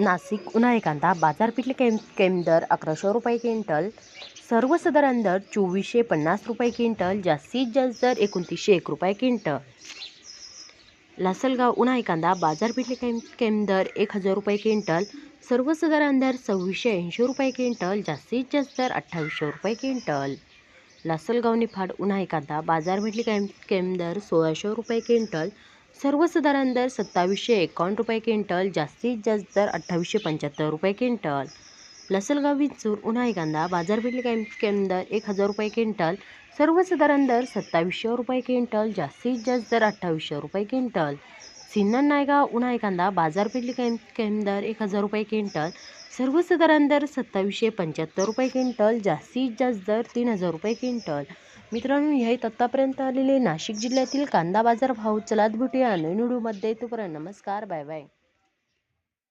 नाशिक उन्हाळी कांदा बाजारपेठले केम केम दर अकराशे रुपये क्विंटल सर्वसाधारण दर चोवीसशे पन्नास रुपये क्विंटल जास्तीत जास्त दर एकोणतीसशे एक रुपये क्विंटल. लासलगाव उन्हाळी कांदा बाजारपेठले केम केम दर एक हजार रुपये क्विंटल सर्वसाधारण दर सव्वीसशे ऐंशी रुपये क्विंटल जास्तीत जास्त दर अठ्ठावीसशे रुपये क्विंटल. लासलगाव निफाड उन्हाळी कांदा बाजारपेठले केम केम दर सोळाशे रुपये क्विंटल सर्वसाधारण दर सत्तावीसशे एकावन्न रुपये क्विंटल जास्तीत जास्त दर अठ्ठावीसशे पंच्याहत्तर रुपये क्विंटल. लसलगाव विंचूर उन्हाळी कांदा बाजारपेठ केम केम दर एक हजार रुपये क्विंटल. सर्वसाधारण दर सत्तावीसशे रुपये क्विंटल जास्तीत जास्त दर अठ्ठावीसशे रुपये क्विंटल. सिन्नर नायगाव उन्हा कांदा बाजारपेठली केम केम दर एक हजार रुपये क्विंटल सर्वसाधारण दर सत्तावीसशे पंच्याहत्तर रुपये क्विंटल जास्तीत जास्त दर तीन हजार रुपये क्विंटल. मित्रांनो हे आत्तापर्यंत आलेले नाशिक जिल्ह्यातील कांदा बाजार भाव चलात भेटूया नवीन व्हिडिओमध्ये तोपर्यंत नमस्कार बाय बाय.